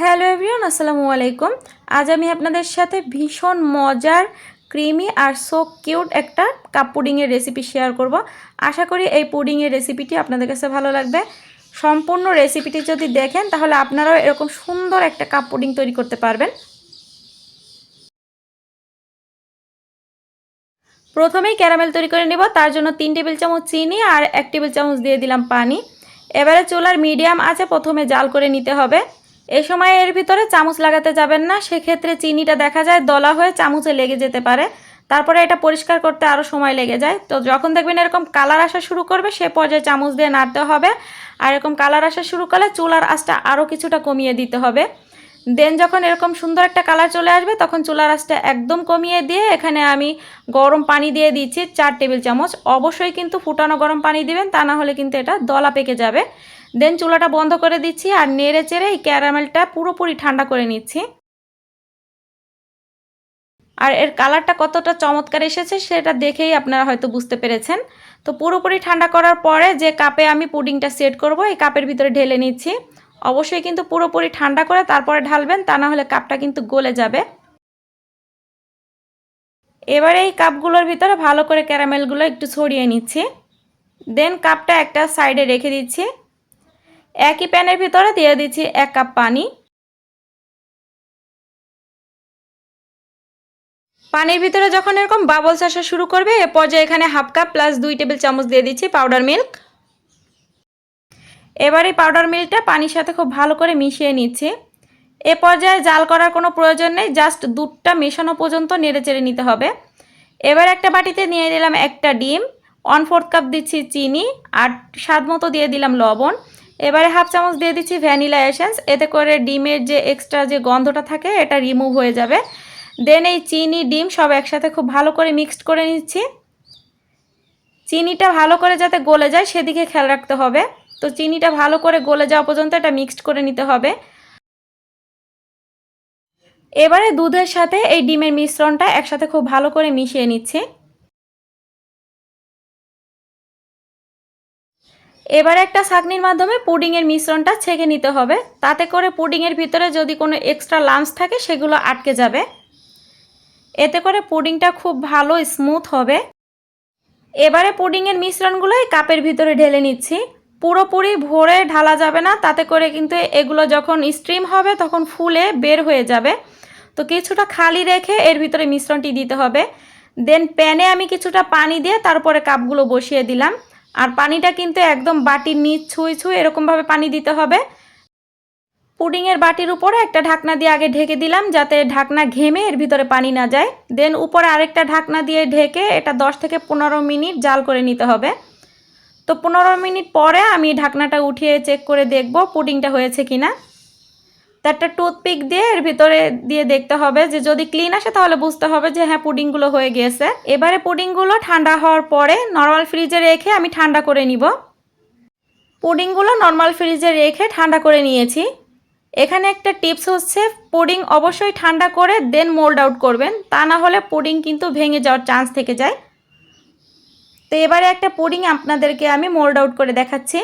Hello everyone আসসালামু আলাইকুম। আজ আমি আপনাদের সাথে ভীষণ মজার, ক্রিমি আর সো কিউট একটা কাপ পুডিংয়ের রেসিপি শেয়ার করব। আশা করি এই পুডিংয়ের রেসিপিটি আপনাদের কাছে ভালো লাগবে। সম্পূর্ণ রেসিপিটি যদি দেখেন, তাহলে আপনারাও এরকম সুন্দর একটা কাপ পুডিং তৈরি করতে পারবেন। প্রথমেই ক্যারামেল তৈরি করে নেব। তার জন্য তিন টেবিল চামচ চিনি আর এক টেবিল চামচ দিয়ে দিলাম পানি। এবারে চুলার মিডিয়াম আছে প্রথমে জাল করে নিতে হবে। এই সময় এর ভিতরে চামচ লাগাতে যাবেন না। সেক্ষেত্রে চিনিটা দেখা যায় দলা হয়ে চামচে লেগে যেতে পারে। তারপরে এটা পরিষ্কার করতে আরও সময় লেগে যায়। তো যখন দেখবেন এরকম কালার আসা শুরু করবে, সে পর্যায়ে চামচ দিয়ে নাড়তে হবে। আর এরকম কালার আসা শুরু করলে চুলার আঁচটা আরও কিছুটা কমিয়ে দিতে হবে। দেন যখন এরকম সুন্দর একটা কালার চলে আসবে, তখন চুলার আঁচটা একদম কমিয়ে দিয়ে এখানে আমি গরম পানি দিয়ে দিচ্ছি চার টেবিল চামচ। অবশ্যই কিন্তু ফুটানো গরম পানি দিবেন, তা না হলে কিন্তু এটা দলা পেকে যাবে। দেন চুলাটা বন্ধ করে দিচ্ছি আর নেড়ে চেড়ে এই ক্যারামেলটা পুরোপুরি ঠান্ডা করে নিচ্ছি। আর এর কালারটা কতটা চমৎকার এসেছে সেটা দেখেই আপনারা হয়তো বুঝতে পেরেছেন। তো পুরোপুরি ঠান্ডা করার পরে যে কাপে আমি পুডিংটা সেট করব, এই কাপের ভিতরে ঢেলে নিচ্ছি। অবশ্যই কিন্তু পুরোপুরি ঠান্ডা করে তারপরে ঢালবেন, তা না হলে কাপটা কিন্তু গলে যাবে। এবারে এই কাপগুলোর ভিতরে ভালো করে ক্যারামেলগুলো একটু ছড়িয়ে নিচ্ছি। দেন কাপটা একটা সাইডে রেখে দিচ্ছি। একই প্যানের ভিতরে দিয়ে দিচ্ছি এক কাপ পানি। পানির ভিতরে যখন এরকম বাবলস আসা শুরু করবে, এ পর্যায়ে এখানে হাফ কাপ প্লাস দুই টেবিল চামচ দিয়ে দিচ্ছি পাউডার মিল্ক এবার এই পাউডার মিল্কটা পানির সাথে খুব ভালো করে মিশিয়ে নিচ্ছি। এ পর্যায়ে জাল করার কোনো প্রয়োজন নেই জাস্ট দুধটা মেশানো পর্যন্ত নেড়ে চেড়ে নিতে হবে। এবার একটা বাটিতে নিয়ে নিলাম একটা ডিম ওয়ান ফোর্থ কাপ দিচ্ছি চিনি, আর স্বাদ মতো দিয়ে দিলাম লবণ। এবারে হাফ চামচ দিয়ে দিচ্ছি ভ্যানিলা এসেন্স। এতে করে ডিমের যে এক্সট্রা যে গন্ধটা থাকে, এটা রিমুভ হয়ে যাবে। দেন এই চিনি, ডিম সব একসাথে খুব ভালো করে মিক্সড করে নিচ্ছি। চিনিটা ভালো করে যাতে গলে যায়, সেদিকে খেয়াল রাখতে হবে। তো চিনিটা ভালো করে গলে যাওয়া পর্যন্ত এটা মিক্সড করে নিতে হবে। এবারে দুধের সাথে এই ডিমের মিশ্রণটা একসাথে খুব ভালো করে মিশিয়ে নিচ্ছি। এবার একটা ছাঁকনির মাধ্যমে পুডিংয়ের মিশ্রণটা ছেঁকে নিতে হবে। তাতে করে পুডিংয়ের ভিতরে যদি কোনো এক্সট্রা লাঞ্চ থাকে, সেগুলো আটকে যাবে। এতে করে পুডিংটা খুব ভালো স্মুথ হবে। এবারে পুডিংয়ের মিশ্রণগুলো এই কাপের ভিতরে ঢেলে নিচ্ছি। পুরোপুরি ভরে ঢালা যাবে না, তাতে করে কিন্তু এগুলো যখন স্ট্রিম হবে, তখন ফুলে বের হয়ে যাবে। তো কিছুটা খালি রেখে এর ভিতরে মিশ্রণটি দিতে হবে। দেন প্যানে আমি কিছুটা পানি দিয়ে তারপরে কাপগুলো বসিয়ে দিলাম। আর পানিটা কিন্তু একদম বাটির নিচ ছুঁই ছুঁই এরকমভাবে পানি দিতে হবে। পুডিংয়ের বাটির উপরে একটা ঢাকনা দিয়ে আগে ঢেকে দিলাম যাতে ঢাকনা ঘেমে এর ভিতরে পানি না যায়। দেন উপরে আরেকটা ঢাকনা দিয়ে ঢেকে এটা 10 থেকে পনেরো মিনিট জাল করে নিতে হবে। তো পনেরো মিনিট পরে আমি ঢাকনাটা উঠিয়ে চেক করে দেখব পুডিংটা হয়েছে কিনা। না তো একটা টুথপিক দিয়ে এর ভিতরে দিয়ে দেখতে হবে যে যদি ক্লিন আসে তাহলে বুঝতে হবে যে হ্যাঁ পুডিংগুলো হয়ে গিয়েছে। এবারে পুডিংগুলো ঠান্ডা হওয়ার পরে নর্মাল ফ্রিজে রেখে আমি ঠান্ডা করে নিব। পুডিংগুলো নর্মাল ফ্রিজে রেখে ঠান্ডা করে নিয়েছি। এখানে একটা টিপস হচ্ছে পুডিং অবশ্যই ঠান্ডা করে দেন মোল্ড আউট করবেন। তা না হলে পুডিং কিন্তু ভেঙে যাওয়ার চান্স থেকে যায়। তো এবারে একটা পুডিং আপনাদেরকে আমি মোল্ড আউট করে দেখাচ্ছি।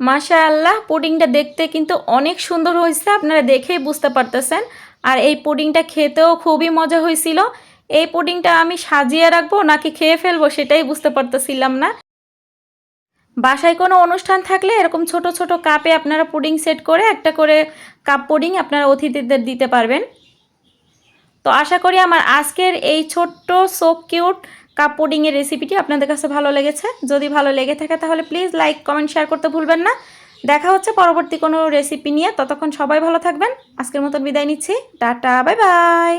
মাশা আল্লাহ পুডিংটা দেখতে কিন্তু অনেক সুন্দর হয়েছে, আপনারা দেখেই বুঝতে পারতেছেন। আর এই পুডিংটা খেতেও খুবই মজা হয়েছিল। এই পুডিংটা আমি সাজিয়ে রাখব নাকি খেয়ে ফেলব সেটাই বুঝতে পারতেছিলাম না। বাসায় কোনো অনুষ্ঠান থাকলে এরকম ছোট ছোট কাপে আপনারা পুডিং সেট করে একটা করে কাপ পুডিং আপনারা অতিথিদের দিতে পারবেন। তো আশা করি আমার আজকের এই ছোট্ট, সো কিউট কাপ পুডিংয়ের রেসিপিটি আপনাদের কাছে ভালো লেগেছে। যদি ভালো লেগে থাকে তাহলে প্লিজ লাইক কমেন্ট শেয়ার করতে ভুলবেন না। দেখা হচ্ছে পরবর্তী কোনো রেসিপি নিয়ে। ততক্ষণ সবাই ভালো থাকবেন। আজকের মতন বিদায় নিচ্ছি। Tata bye bye